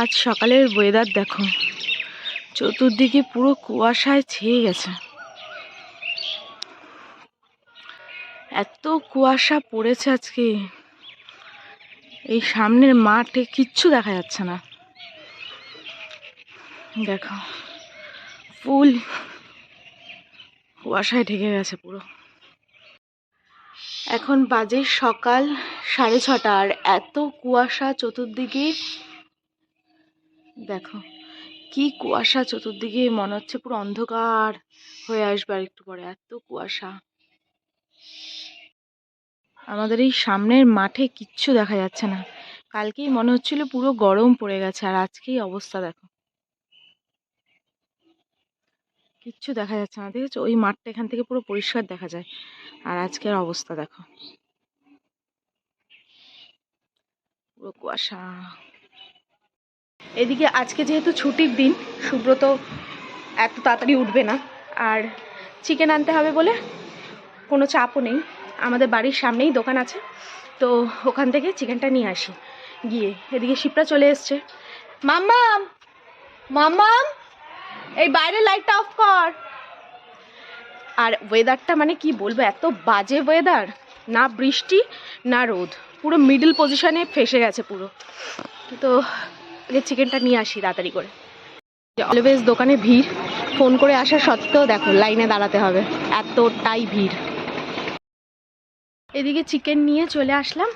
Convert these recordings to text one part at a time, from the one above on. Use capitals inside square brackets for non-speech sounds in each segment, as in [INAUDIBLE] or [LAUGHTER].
আজ সকালের ওয়েদার দেখো। চতুর্দিকে পুরো কুয়াশায় ছেয়ে গেছে। এত কুয়াশা পড়েছে আজকে। এই সামনের মাঠে কিচ্ছু দেখা যাচ্ছে না। দেখো, ফুল কুয়াশায় ঢেকে গেছে পুরো। এখন বাজে সকাল সাড়ে ছটা আর এত কুয়াশা চতুর্দিকে দেখো, কি কুয়াশা চতুর্দিকে, মনে হচ্ছে পুরো অন্ধকার হয়ে আসবে আর একটু পরে, এত কুয়াশা। আমাদের এই সামনের মাঠে কিচ্ছু দেখা যাচ্ছে না। কালকেই মনে হচ্ছিল পুরো গরম পড়ে গেছে, আর আজকেই অবস্থা দেখো। কিচ্ছু দেখা যাচ্ছে না, দেখেছ? ওই মাঠটা এখান থেকে পুরো পরিষ্কার দেখা যায়। আর আজকের অবস্থা দেখো। পুরো কুয়াশা। এদিকে আজকে যেহেতু ছুটির দিন, সুব্রত এত তাড়াতাড়ি উঠবে না। আর চিকেন আনতে হবে বলে কোনো চাপও নেই। আমাদের বাড়ির সামনেই দোকান আছে। তো ওখান থেকে চিকেনটা নিয়ে আসি। গিয়ে এদিকে শিপরা চলে এসছে। মাম্মাম! মাম্মাম! এই বাইরে লাইটটা অফ কর। আর ওয়েদারটা মানে কি বলব, এত বাজে ওয়েদার না বৃষ্টি, না রোদ। পুরো মিডল পজিশনে ফেসে গেছে পুরো। তো আগে চিকেনটা নিয়ে আসি তাড়াতাড়ি করে। অলওয়েজ দোকানে ভিড় ফোন করে আসা সত্ত্বেও দেখো লাইনে দাঁড়াতে হবে, এতটাই ভিড়। এদিকে চিকেন নিয়ে চলে আসলাম,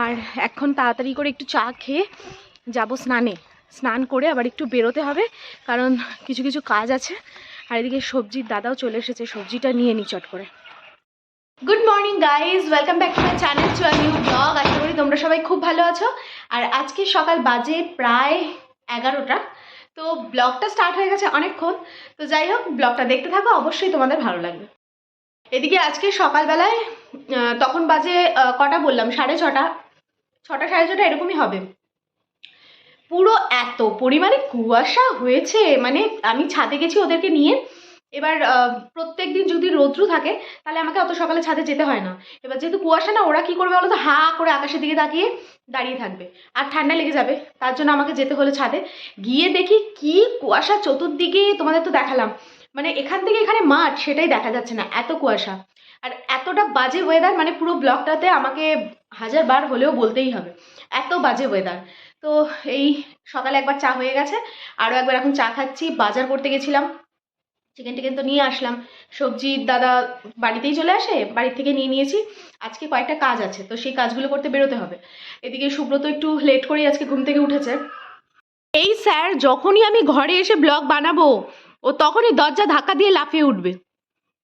আর এখন তাড়াতাড়ি করে একটু চা খেয়ে যাব স্নানে। স্নান করে আবার একটু বেরোতে হবে, কারণ কিছু কিছু কাজ আছে। আর এদিকে সবজির দাদাও চলে এসেছে, সবজিটা নিয়ে নি চট করে। Good morning guys welcome back to my channel to R new vlog আশা করি তোমরা সবাই খুব ভালো আছো। আর আজকে সকাল বাজে প্রায় এগারোটা। তো ব্লগটা স্টার্ট হয়ে গেছে অনেকক্ষণ। তো যাই হোক ব্লগটা দেখতে থাকো, অবশ্যই তোমাদের ভালো লাগবে। এদিকে আজকে সকালবেলায় তখন বাজে কটা বললাম? সাড়ে ছটা। ছটা, সাড়ে ছটা এরকমই হবে। পুরো এত পরিমাণে কুয়াশা হয়েছে। মানে আমি ছাদে গেছি ওদেরকে নিয়ে। এবার প্রত্যেক দিন যদি রৌদ্রু থাকে, তাহলে আমাকে অত সকালে ছাদে যেতে হয় না। এবার যেহেতু কুয়াশা না, ওরা কি করবে বলো তো? হা করে আকাশের দিকে তাকিয়ে দাঁড়িয়ে থাকবে। আর ঠান্ডা লেগে যাবে, তার জন্য আমাকে যেতে হলো ছাদে। গিয়ে দেখি কি কুয়াশা চতুর্দিকে তোমাদের তো দেখালাম। মানে এখান থেকে এখানে মাঠ, সেটাই দেখা যাচ্ছে না, এত কুয়াশা। আর এতটা বাজে ওয়েদার মানে পুরো ব্লকটাতে আমাকে হাজার বার হলেও বলতেই হবে, এত বাজে ওয়েদার তো এই সকালে একবার চা হয়ে গেছে আরও একবার এখন চা খাচ্ছি, বাজার করতে গেছিলাম। চিকেন টিকেন তো নিয়ে আসলাম। সবজির দাদা বাড়িতেই চলে আসে বাড়ি থেকে নিয়ে নিয়েছি। আজকে কয়েকটা কাজ আছে, তো সেই কাজগুলো করতে বেরোতে হবে। এদিকে সুব্রত একটু লেট করেই আজকে ঘুম থেকে উঠেছে। এই স্যার, যখনই আমি ঘরে এসে ব্লগ বানাবো, ও তখনই দরজা ধাক্কা দিয়ে লাফিয়ে উঠবে।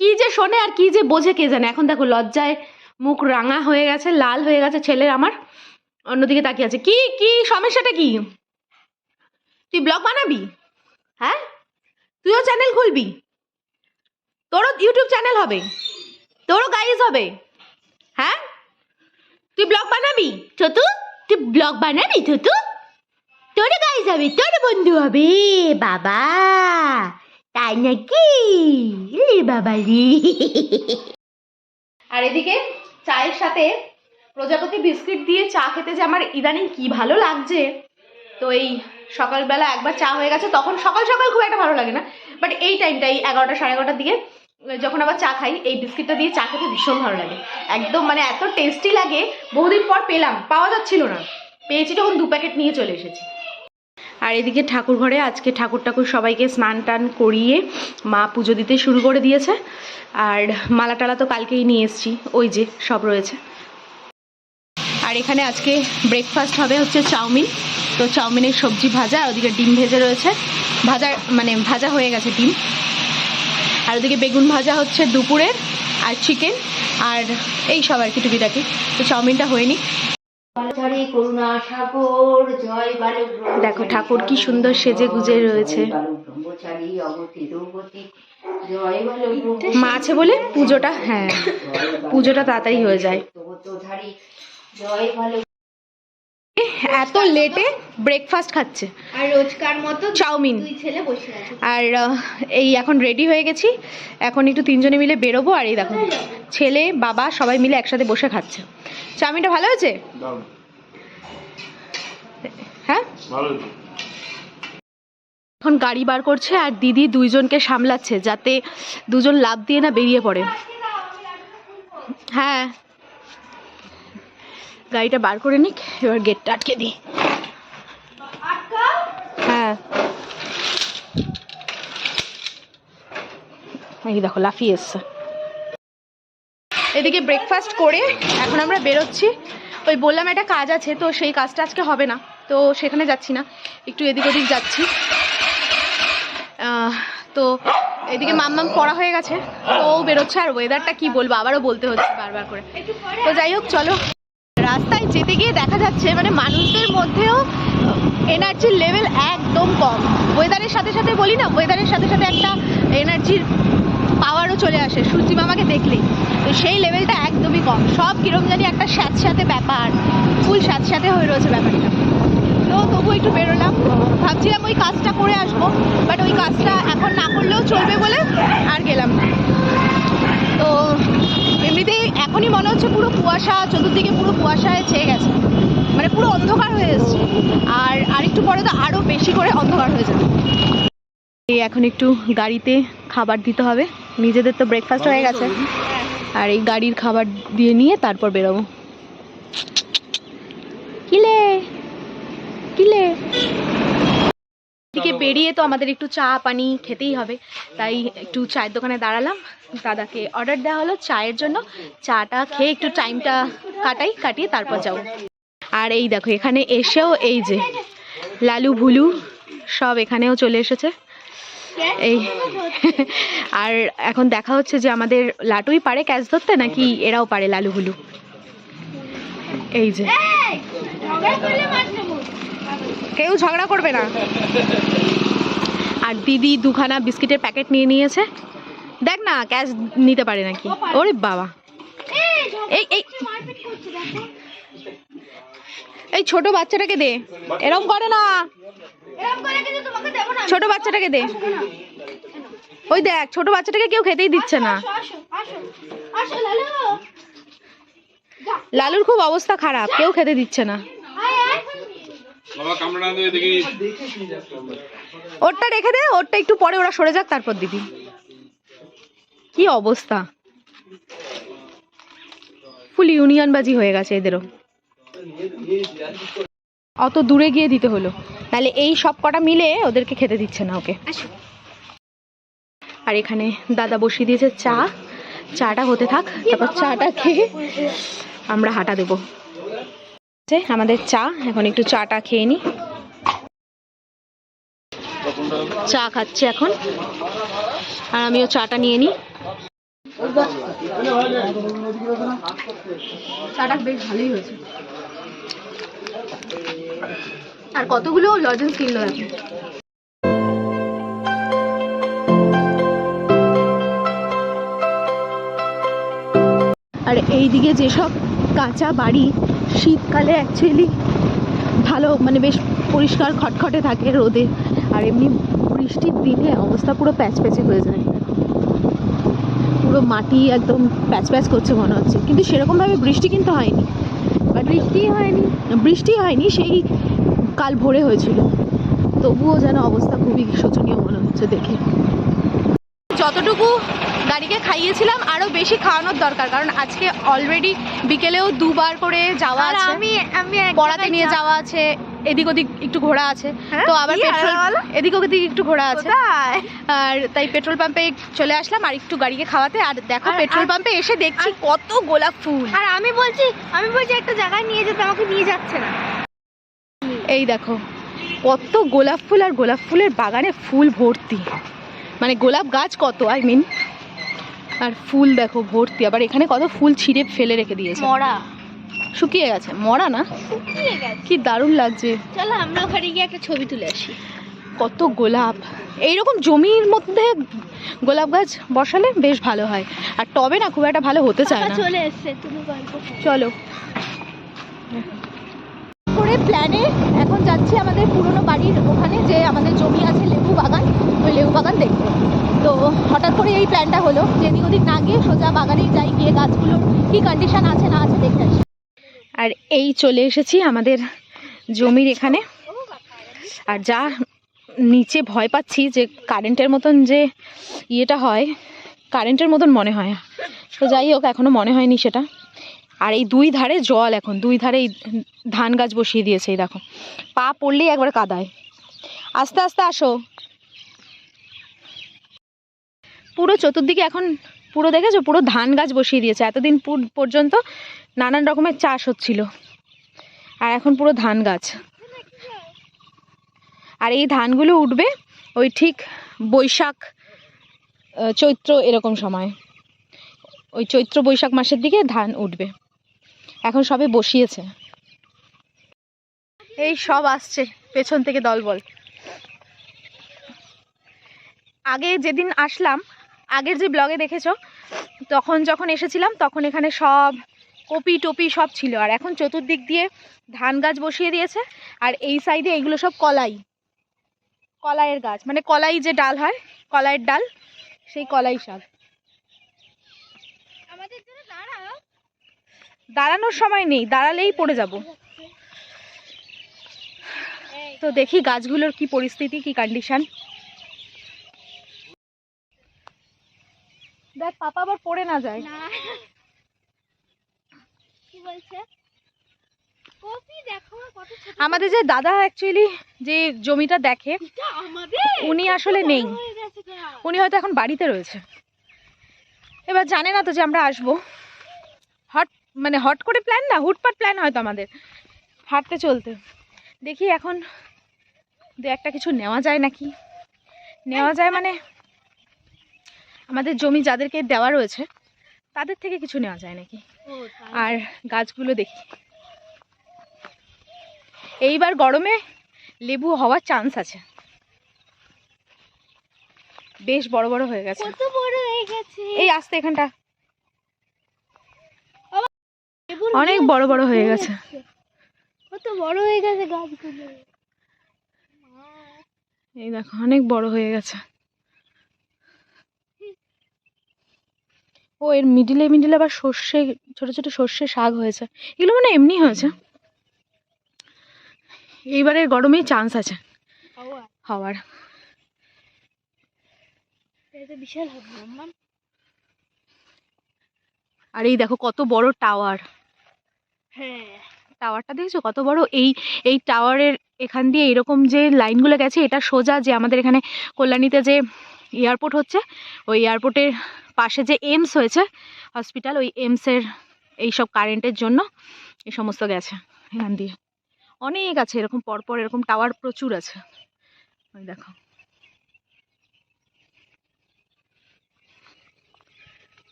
কি যে শোনে আর কি যে বোঝে কে জানে। এখন দেখো লজ্জায় মুখ রাঙা হয়ে গেছে, লাল হয়ে গেছে ছেলের আমার। অন্যদিকে তাকিয়ে আছে। কি কি, সমস্যাটা কি? তুই ব্লগ বানাবি? হ্যাঁ? তুইও চ্যানেল খুলবি। তোরও ইউটিউব চ্যানেল হবে। তোরও গাইজ হবে। হ্যাঁ? তুই ব্লগ বানাবি? চতু তুই ব্লগ বানাবি ছোটু? তোর গাইজ হবে তোর বন্ধু হবে, বাবা। তাই নাকি? বাবা রে। আর এদিকে চায়ের সাথে প্রজাপতি বিস্কিট দিয়ে চা খেতে যে আমার ইদানিং কি ভালো লাগছে, তো এই সকালবেলা একবার চা হয়ে গেছে, তখন সকাল সকাল খুব একটা ভালো লাগে না। বাট এই টাইমটা এই এগারোটা সাড়ে এগারোটার দিকে যখন আবার চা খাই, এই বিস্কিটটা দিয়ে চা খেতে ভীষণ ভালো লাগে। একদম মানে এত টেস্টি লাগে, বহুদিন পর পেলাম, পাওয়া যাচ্ছিল না। পেয়েছি তখন দু প্যাকেট নিয়ে চলে এসেছি। আর এদিকে ঠাকুর ঘরে, আজকে ঠাকুর ঠাকুর সবাইকে স্নান টান করিয়ে মা পুজো দিতে শুরু করে দিয়েছে। আর মালা টালা তো কালকেই নিয়ে এসেছি, ওই যে সব রয়েছে। আর এখানে আজকে ব্রেকফাস্ট হবে হচ্ছে চাউমিন। তো চাউমিনের সবজি ভাজা, আর ওদিকে ডিম ভেজে রয়েছে। ভাজা মানে ভাজা হয়ে গেছে ডিম। আর ওদিকে বেগুন ভাজা হচ্ছে দুপুরের আর চিকেন আর এই সব আর কি টুকিটাকি। তো চাউমিনটা হয়নি দেখো ঠাকুর কি সুন্দর সেজে গুজে রয়েছে। মা আছে বলে পুজোটা হ্যাঁ পুজোটা তাড়াতাড়ি হয়ে যায়। এত লেটে ব্রেকফাস্ট খাচ্ছে। আর রোজকার মতো চাউমিন। দুই ছেলে বসে আছে। আর এই এখন রেডি হয়ে গেছি। এখন একটু তিনজনে মিলে বেরোবো আর এই দেখো ছেলে বাবা সবাই মিলে একসাথে বসে খাচ্ছে। চাউমিনটা ভালো হয়েছে? হ্যাঁ? এখন গাড়ি বার করছে আর দিদি দুইজনকে সামলাচ্ছে যাতে দুজন লাভ দিয়ে না বেরিয়ে পড়ে। হ্যাঁ। গাড়িটা বার করে নিক, এবার গেটটা আটকে দিই। হ্যাঁ। এই দেখো, লাফিয়ে এসছে। এদিকে ব্রেকফাস্ট করে এখন আমরা বেরোচ্ছি। ওই বললাম একটা কাজ আছে, তো সেই কাজটা আজকে হবে না, তো সেখানে যাচ্ছি না। একটু এদিক ওদিক যাচ্ছি। তো এদিকে মাম্মাম পড়া হয়ে গেছে, তো বেরোচ্ছে আর ওয়েদারটা কি বলব, আবারও বলতে হচ্ছে বারবার করে। তো যাই হোক, চলো। রাস্তায় যেতে গিয়ে দেখা যাচ্ছে মানে মানুষদের মধ্যেও এনার্জির লেভেল একদম কম। ওয়েদারের সাথে সাথে বলি না ওয়েদারের সাথে সাথে একটা এনার্জির পাওয়ারও চলে আসে। সূর্যি মামাকে দেখলেই। তো সেই লেভেলটা একদমই কম। সব কিরম জানি একটা স্যাঁতস্যাঁতে ব্যাপার, ফুল স্যাঁতস্যাঁতে হয়ে রয়েছে ব্যাপারটা। তো তবু একটু বেরোলাম। ভাবছিলাম ওই কাজটা করে আসব বাট ওই কাজটা এখন না করলেও চলবে বলে আর গেলাম তো এমনিতেই এখনই মনে হচ্ছে পুরো কুয়াশা চতুর্দিকে পুরো কুয়াশায় ছেয়ে গেছে। মানে পুরো অন্ধকার হয়ে এসছে। আর আরেকটু পরে তো আরও বেশি করে অন্ধকার হয়ে যাবে। এই এখন একটু গাড়িতে খাবার দিতে হবে। নিজেদের তো ব্রেকফাস্ট হয়ে গেছে। আর এই গাড়ির খাবার দিয়ে নিয়ে তারপর বেরোবো। কিলে কিলে দিকে বেরিয়ে তো আমাদের একটু চা পানি খেতেই হবে। তাই একটু চায়ের দোকানে দাঁড়ালাম। দাদাকে অর্ডার দেওয়া হলো, চায়ের জন্য। চাটা খেয়ে একটু টাইমটা কাটাই, কাটিয়ে তারপর যাও আর এই দেখো, এখানে এসেও এই যে লালু ভুলু সব এখানেও চলে এসেছে। এই [LAUGHS] আর এখন দেখা হচ্ছে যে আমাদের লাটুই পারে ক্যাচ ধরতে, নাকি এরাও পারে লালু ভুলু? এই যে। কেউ ঝগড়া করবে না। আর দিদি দুখানা বিস্কিটের প্যাকেট নিয়ে নিয়েছে। দেখ না ক্যাশ নিতে পারে নাকি? ওরে বাবা। এই এই। এই ছোট বাচ্চাটাকে দে। এরম করে না। ছোট বাচ্চাটাকে দে। ওই দেখ ছোট বাচ্চাটাকে কেউ খেতেই দিচ্ছে না। লালুর খুব অবস্থা খারাপ কেউ খেতে দিচ্ছে না। ওরটা রেখে দে ওরটা একটু পরে ওরা সরে যাক তারপর দিবি। কি অবস্থা? ফুল ইউনিয়ন বাজি হয়ে গেছে এদেরও। অত দূরে গিয়ে দিতে হলো। তাহলে এই সব কটা মিলে ওদেরকে খেতে দিচ্ছে না ওকে। আর এখানে দাদা বসিয়ে দিয়েছে চা। চাটা হতে থাক তারপর চাটা খেয়ে আমরা হাঁটা দেবো। আমাদের চা এখন একটু চাটা খেয়ে নিই চা খাচ্ছে এখন। আর আমিও চাটা নিয়ে নিই। চাটা বেশ ভালোই হয়েছে। আর কতগুলো লজেন্স কিনলো এখন? আর এইদিকে যেসব কাঁচা বাড়ি শীতকালে অ্যাকচুয়ালি ভালো মানে বেশ পরিষ্কার খটখটে থাকে রোদে। আর এমনি বৃষ্টির দিনে অবস্থা পুরো প্যাচ প্যাচে হয়ে যায়। পুরো মাটি একদম প্যাচ প্যাচ করছে মনে হচ্ছে। কিন্তু সেরকমভাবে বৃষ্টি কিন্তু হয়নি। বাট বৃষ্টি হয়নি বৃষ্টি হয়নি সেই কাল ভোরে হয়েছিল। তবুও যেন অবস্থা খুবই শোচনীয় মনে হচ্ছে দেখে। যতটুকু গাড়িকে খাইয়েছিলাম আরও বেশি খাওয়ানোর দরকার। কারণ আজকে অলরেডি বিকেলেও দুবার করে যাওয়া আছে। আমি আমি পড়াতে নিয়ে যাওয়া আছে। এদিক ওদিক একটু ঘোরা আছে। হ্যাঁ? তো আবার পেট্রোল এদিক ওদিক একটু ঘোরা আছে। আর তাই পেট্রোল পাম্পে চলে আসলাম আর একটু গাড়িকে খাওয়াতে। আর দেখো পেট্রোল পাম্পে এসে দেখছি কত গোলাপ ফুল। আর আমি বলছি আমি বলছি একটা জায়গায় নিয়ে যেতে আমাকে নিয়ে যাচ্ছে না। এই দেখো কত গোলাপ ফুল আর গোলাপ ফুলের বাগানে ফুল ভর্তি। মানে গোলাপ গাছ কত আই মিন আর ফুল দেখো ভর্তি আবার এখানে কত ফুল ছিঁড়ে ফেলে রেখে দিয়েছে। মরা। শুকিয়ে গেছে মরা না? শুকিয়ে গেছে। কি দারুণ লাগছে। চলো আমরা ওখানে গিয়ে একটা ছবি তুলে আসি। কত গোলাপ। এইরকম জমির মধ্যে গোলাপ গাছ বসালে বেশ ভালো হয়। আর টবে না খুব একটা ভালো হতে চায় না। চলে এসছে তুমি চলো। করে প্ল্যানে এখন যাচ্ছি আমাদের পুরনো বাড়ির ওখানে যে আমাদের জমি আছে লেবু বাগান। ওই লেবু বাগান দেখব তো হঠাৎ করে এই প্ল্যানটা হলো যে এদিক ওদিক না গিয়ে সোজা বাগানেই যাই গিয়ে গাছগুলোর কি কন্ডিশন আছে না আছে দেখতে আসি। আর এই চলে এসেছি আমাদের জমির এখানে। আর যা নিচে ভয় পাচ্ছি যে কারেন্টের মতন যে ইয়েটা হয়, কারেন্টের মতন মনে হয়। তো যাই হোক এখনও মনে হয়নি সেটা। আর এই দুই ধারে জল এখন, দুই ধারে এই ধান গাছ বসিয়ে দিয়েছে, এই দেখো। পা পড়লেই একবার কাদায়। আস্তে আস্তে আসো। পুরো চতুর্দিকে এখন, পুরো দেখেছ? পুরো ধান গাছ বসিয়ে দিয়েছে। এতদিন পুর- পর্যন্ত নানান রকমের চাষ হচ্ছিল। আর এখন পুরো ধান গাছ। আর এই ধানগুলো উঠবে ওই ঠিক বৈশাখ চৈত্র এরকম সময়। ওই চৈত্র বৈশাখ মাসের দিকে ধান উঠবে। এখন সবে বসিয়েছে। এই সব আসছে পেছন থেকে দলবল। আগে যেদিন আসলাম, আগের যে ব্লগে দেখেছ, তখন যখন এসেছিলাম, তখন এখানে সব কপি টপি সব ছিল। আর এখন চতুর্দিক দিয়ে ধান গাছ বসিয়ে দিয়েছে। আর এই সাইডে এগুলো সব কলাই। কলাইয়ের গাছ। মানে কলাই যে ডাল হয় কলাইয়ের ডাল সেই কলাই শাক। দাঁড়াও। দাঁড়ানোর সময় নেই দাঁড়ালেই পড়ে যাব। তো দেখি গাছগুলোর কি পরিস্থিতি কি কন্ডিশন দেখ পাপা আবার পড়ে না যায়। বলছে আমাদের যে দাদা অ্যাকচুয়ালি যে জমিটা দেখে উনি আসলে নেই। উনি হয়তো এখন বাড়িতে রয়েছে। এবার জানে না তো যে আমরা আসব। হট মানে হট করে প্ল্যান না হুটপাট প্ল্যান হয়তো আমাদের। হাঁটতে চলতে। দেখি এখন দু একটা কিছু নেওয়া যায় নাকি? নেওয়া যায় মানে আমাদের জমি যাদেরকে দেওয়া রয়েছে তাদের থেকে কিছু নেওয়া যায় নাকি। আর গাছগুলো দেখি। এইবার গরমে লেবু হওয়ার চান্স আছে। বেশ বড় বড় হয়ে গেছে। কত বড় হয়ে গেছে। এই আসতে এখানটা। অনেক বড় বড় হয়ে গেছে। কত বড় হয়ে গেছে গাছগুলো। এই দেখো অনেক বড় হয়ে গেছে। ও এর মিডিলে মিডিলে আবার সর্ষে ছোট ছোট সর্ষে শাক হয়েছে। এগুলো মানে এমনি হয়েছে। এইবারের গরমেই চান্স আছে। হওয়ার। বিশাল আর এই দেখো কত বড় টাওয়ার হ্যাঁ। টাওয়ারটা দেখছ? কত বড়? এই এই টাওয়ারের এখান দিয়ে এরকম যে লাইনগুলো গেছে এটা সোজা যে আমাদের এখানে কল্যাণীতে যে এয়ারপোর্ট হচ্ছে ওই এয়ারপোর্টের পাশে যে এমস হয়েছে হসপিটাল ওই এমসের এই সব কারেন্টের জন্য এই সমস্ত গেছে এখান দিয়ে। অনেক আছে এরকম পরপর এরকম টাওয়ার প্রচুর আছে। ওই দেখো।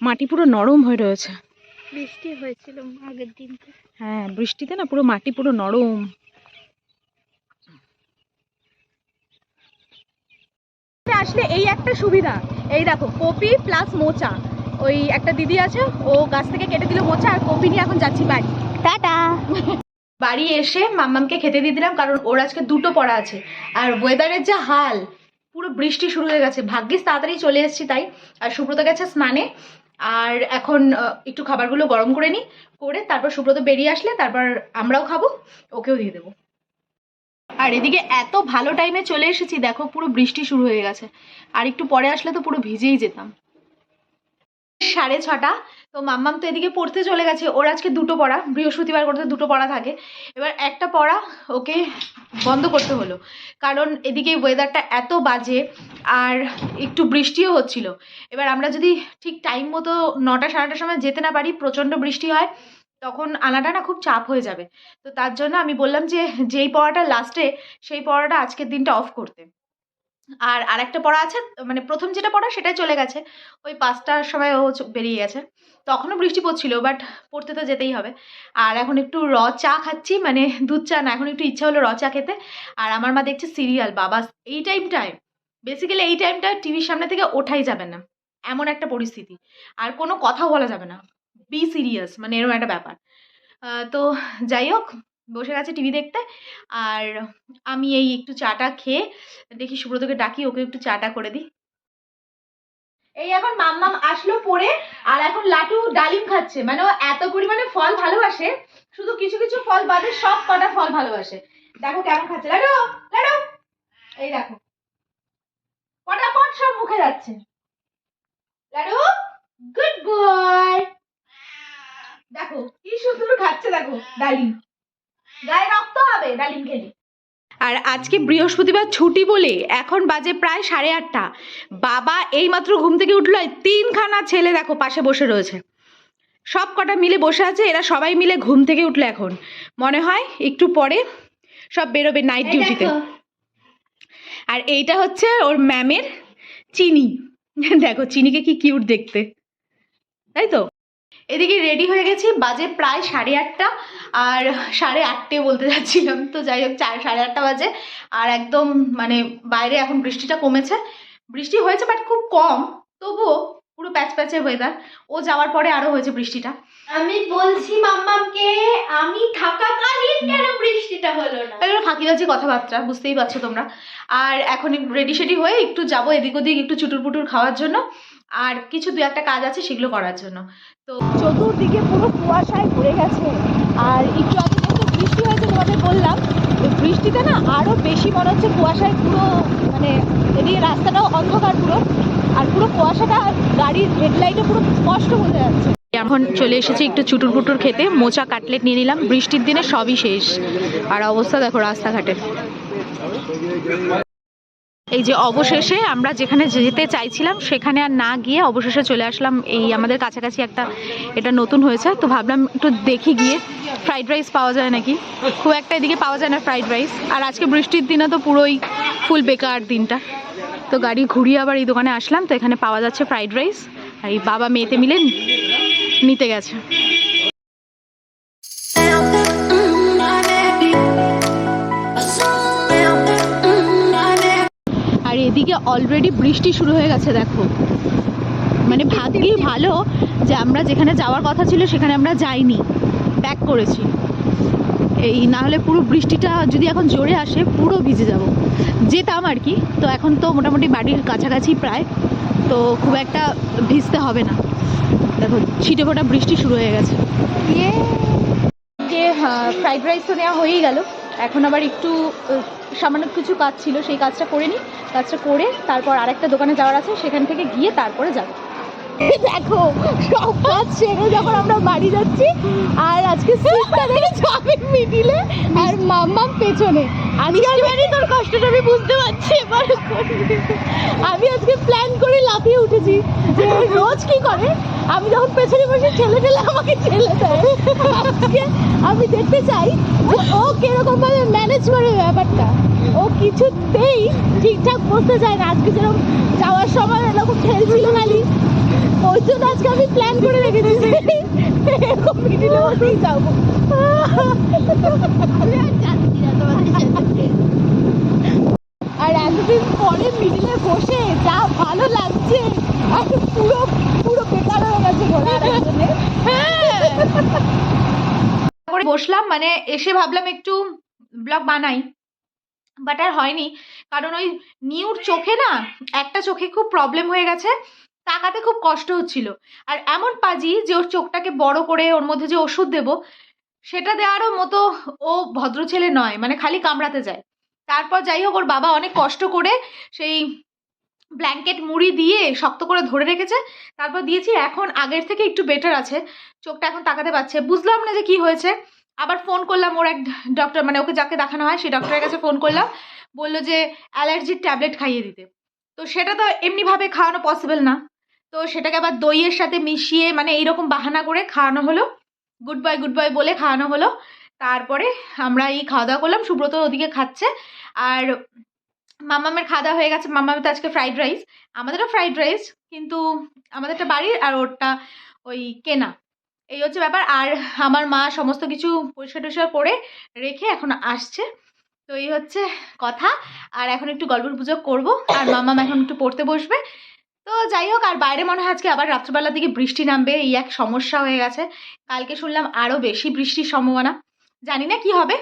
মাটি পুরো নরম হয়ে রয়েছে। বৃষ্টি হয়েছিল আগের দিন হ্যাঁ বৃষ্টিতে না পুরো মাটি পুরো নরম। আসলে এই একটা সুবিধা। এই দেখো কপি প্লাস মোচা। ওই একটা দিদি আছে ও গাছ থেকে কেটে দিল মোচা আর কপি নিয়ে এখন যাচ্ছি বাড়ি। টাটা। বাড়ি এসে মাম্মামকে খেতে দিয়ে দিলাম কারণ ওর আজকে দুটো পড়া আছে। আর ওয়েদারের যা হাল পুরো বৃষ্টি শুরু হয়ে গেছে। ভাগ্যিস তাড়াতাড়ি চলে এসেছি তাই। আর সুব্রত গেছে স্নানে। আর এখন একটু খাবারগুলো গরম করে নিই করে তারপর সুব্রত বেরিয়ে আসলে তারপর আমরাও খাব ওকেও দিয়ে দেবো। আর এদিকে এত ভালো টাইমে চলে এসেছি, দেখো পুরো বৃষ্টি শুরু হয়ে গেছে। আর একটু পরে আসলে তো পুরো ভিজেই যেতাম। সাড়ে ছটা, তো মাম্মাম তো এদিকে পড়তে চলে গেছে। ওর আজকে দুটো পড়া, বৃহস্পতিবার করতে দুটো পড়া থাকে। এবার একটা পড়া ওকে বন্ধ করতে হলো। কারণ এদিকে ওয়েদারটা এত বাজে আর একটু বৃষ্টিও হচ্ছিল। এবার আমরা যদি ঠিক টাইম মতো নটা, সাড়ে সময় যেতে না পারি, প্রচণ্ড বৃষ্টি হয় তখন আনাটা না খুব চাপ হয়ে যাবে। তো তার জন্য আমি বললাম যে, যেই পড়াটা লাস্টে সেই পড়াটা আজকের দিনটা অফ করতে। আর আরেকটা পড়া আছে মানে প্রথম যেটা পড়া সেটাই চলে গেছে। ওই পাঁচটার সময় ও বেরিয়ে গেছে। তখনও বৃষ্টি পড়ছিল বাট পড়তে তো যেতেই হবে। আর এখন একটু র চা খাচ্ছি মানে দুধ চা না, এখন একটু ইচ্ছা হলো র চা খেতে। আর আমার মা দেখছে সিরিয়াল বাবা, এই টাইমটায় বেসিক্যালি এই টাইমটা টিভির সামনে থেকে ওঠাই যাবে না। এমন একটা পরিস্থিতি। আর কোনো কথা বলা যাবে না। বি সিরিয়াস মানে এরকম একটা ব্যাপার। তো যাই হোক, বসে গেছে টিভি দেখতে, আর আমি এই একটু চাটা খেয়ে দেখি সুব্রতকে ডাকি, ওকে একটু চাটা করে দিই। এই এখন মাম্মাম আসলো পরে, আর এখন লাটু ডালিম খাচ্ছে। মানে ও এত পরিমাণে ফল ভালোবাসে, শুধু কিছু কিছু ফল বাদে সব কটা ফল ভালোবাসে। দেখো কেমন খাচ্ছে। লাডু লাডু! এই দেখো। পটাপট সব মুখে যাচ্ছে। লাডু গুড বয় দেখো কি সুন্দর খাচ্ছে দেখো ডালিম। গায়ে রক্ত হবে ডালিম খেলে। আর আজকে বৃহস্পতিবার ছুটি বলে এখন বাজে প্রায় সাড়ে আটটা। বাবা এইমাত্র ঘুম থেকে উঠল তিনখানা ছেলে দেখো পাশে বসে রয়েছে। সব কটা মিলে বসে আছে এরা সবাই মিলে ঘুম থেকে উঠল এখন। মনে হয় একটু পরে সব বেরোবে নাইট ডিউটিতে আর এইটা হচ্ছে ওর ম্যামের চিনি। দেখো চিনিকে কি কিউট দেখতে। তাই তো? এদিকে রেডি হয়ে গেছি বাজে প্রায় সাড়ে আটটা আর সাড়ে আটটে বলতে যাচ্ছিলাম তো যাই হোক চার সাড়ে আটটা বাজে আর একদম মানে বাইরে এখন বৃষ্টিটা কমেছে। বৃষ্টি হয়েছে বাট খুব কম তবুও পুরো প্যাচ প্যাচে ওয়েদার ও যাওয়ার পরে আরও হয়েছে বৃষ্টিটা। আমি বলছি মাম্মামকে আমি থাকাকালীন কেন বৃষ্টিটা হলো না? এগুলো ফাঁকিবাজি কথাবার্তা বুঝতেই পারছ তোমরা। আর এখন রেডি সেডি হয়ে একটু যাব এদিক ওদিক একটু চুটুর পুটুর খাওয়ার জন্য। আর কিছু দু একটা কাজ আছে সেগুলো করার জন্য। তো চতুর্দিকে পুরো কুয়াশায় ভরে গেছে। আর একটু আগে যেহেতু বৃষ্টি হয়েছে তোমাদের বললাম তো বৃষ্টিতে না আরও বেশি মনে হচ্ছে কুয়াশায় পুরো মানে এদিকে রাস্তাটাও অন্ধকার পুরো। আর পুরো কুয়াশাটা গাড়ির হেডলাইটে পুরো স্পষ্ট বোঝা যাচ্ছে। এখন চলে এসেছি একটু চুটুর পুটুর খেতে। মোচা কাটলেট নিয়ে নিলাম। বৃষ্টির দিনে সবই শেষ। আর অবস্থা দেখো রাস্তাঘাটের এই যে অবশেষে আমরা যেখানে যেতে চাইছিলাম, সেখানে আর না গিয়ে অবশেষে চলে আসলাম এই আমাদের কাছাকাছি একটা, এটা নতুন হয়েছে। তো ভাবলাম একটু দেখি গিয়ে ফ্রাইড রাইস পাওয়া যায় নাকি? খুব একটা এদিকে পাওয়া যায় না ফ্রাইড রাইস আর আজকে বৃষ্টির দিনে তো পুরোই ফুল বেকার দিনটা। তো গাড়ি ঘুরিয়ে আবার এই দোকানে আসলাম, তো এখানে পাওয়া যাচ্ছে ফ্রাইড রাইস আর এই বাবা মেয়েতে মিলে নিতে গেছে। এদিকে অলরেডি বৃষ্টি শুরু হয়ে গেছে, দেখো। মানে ভাগ্যেই ভালো যে আমরা যেখানে যাওয়ার কথা ছিল, সেখানে আমরা যাইনি। ব্যাক করেছি। এই না হলে পুরো বৃষ্টিটা যদি এখন জোরে আসে, পুরো ভিজে যাব। যেতাম আর কি, তো এখন তো মোটামুটি বাড়ির কাছাকাছি প্রায়, তো খুব একটা ভিজতে হবে না। দেখো, ছিটে ফোটা বৃষ্টি শুরু হয়ে গেছে। দিয়ে যে ফ্রাইড রাইস তো নেওয়া হয়েই গেল। এখন আবার একটু সামান্য কিছু কাজ ছিল, সেই কাজটা করে নিই কাজটা করে তারপর আরেকটা দোকানে যাওয়ার আছে, সেখান থেকে গিয়ে তারপরে যাব। দেখো সব কাজ সেরে যখন আমরা বাড়ি যাচ্ছি আর আজকে সিটটা দেখেছ আমি মিডিলে আর মাম্মাম পেছনে। আমি তোর কষ্টটা আমি বুঝতে পারছি এবার আমি আজকে প্ল্যান করে লাফিয়ে উঠেছি যে রোজ কি করে? আমি যখন পেছনে বসে ঠেলে ঠেলে আমাকে ঠেলে দেয়। আজকে আমি দেখতে চাই যে ও কীরকম ভাবে ম্যানেজ করে ব্যাপারটা। ও কিছুতেই ঠিকঠাক বসতে চায় না। আজকে যেরকম যাওয়ার সময় এরকম ঠেলছিল খালি জন্য আজকে আমি প্ল্যান করে রেখেছি। এরকম মিডিলে বসেই যাব আর এতদিন পরে মিডিলে বসে যা ভালো লাগছে আর পুরো পুরো বেকার হয়ে গেছে একজনে। বসলাম মানে এসে ভাবলাম একটু ব্লগ বানাই বাট আর হয়নি। কারণ ওই নিউর চোখে না একটা চোখে খুব প্রবলেম হয়ে গেছে। তাকাতে খুব কষ্ট হচ্ছিল। আর এমন পাজি যে ওর চোখটাকে বড় করে ওর মধ্যে যে ওষুধ দেব, সেটা দেওয়ারও মতো ও ভদ্র ছেলে নয় মানে খালি কামড়াতে যায়। তারপর যাই হোক, ওর বাবা অনেক কষ্ট করে সেই ব্ল্যাঙ্কেট মুড়ি দিয়ে শক্ত করে ধরে রেখেছে। তারপর দিয়েছি, এখন আগের থেকে একটু বেটার আছে। চোখটা এখন তাকাতে পারছে বুঝলাম না যে কি হয়েছে। আবার ফোন করলাম ওর এক ডক্টর মানে ওকে যাকে দেখানো হয় সেই ডক্টরের কাছে ফোন করলাম। বলল যে অ্যালার্জির ট্যাবলেট খাইয়ে দিতে। তো সেটা তো এমনিভাবে খাওয়ানো পসিবল না। তো সেটাকে আবার দইয়ের সাথে মিশিয়ে মানে এইরকম বাহানা করে খাওয়ানো হলো। গুড বাই গুড বাই বলে খাওয়ানো হলো। তারপরে আমরা এই খাওয়া দাওয়া করলাম। সুব্রত ওদিকে খাচ্ছে। আর মামামের খাওয়া দাওয়া হয়ে গেছে। মামামের তো আজকে ফ্রাইড রাইস আমাদেরও ফ্রাইড রাইস কিন্তু আমাদেরটা বাড়ির আর ওরটা ওই কেনা। এই হচ্ছে ব্যাপার। আর আমার মা সমস্ত কিছু পরিষ্কার টরিষ্কার করে রেখে এখন আসছে। তো এই হচ্ছে কথা। আর এখন একটু গল্প পুজো করব। আর মামাম এখন একটু পড়তে বসবে। তো যাই হোক, আর বাইরে মনে হয় আজকে আবার রাত্রবেলার দিকে বৃষ্টি নামবে, এই এক সমস্যা হয়ে গেছে। কালকে শুনলাম আরও বেশি বৃষ্টির সম্ভাবনা। জানি না কি হবে।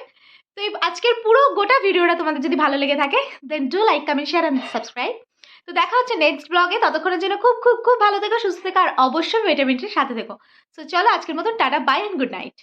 তো এই আজকের পুরো গোটা ভিডিওটা তোমাদের যদি ভালো লেগে থাকে then do like comment share and subscribe তো দেখা হচ্ছে নেক্সট ব্লগে ততক্ষণের জন্য খুব খুব খুব ভালো থেকো, সুস্থ থেকো, আর অবশ্যই ভিটামিনটির সাথে থেকো। সো চলো আজকের মতন, tata bye and good night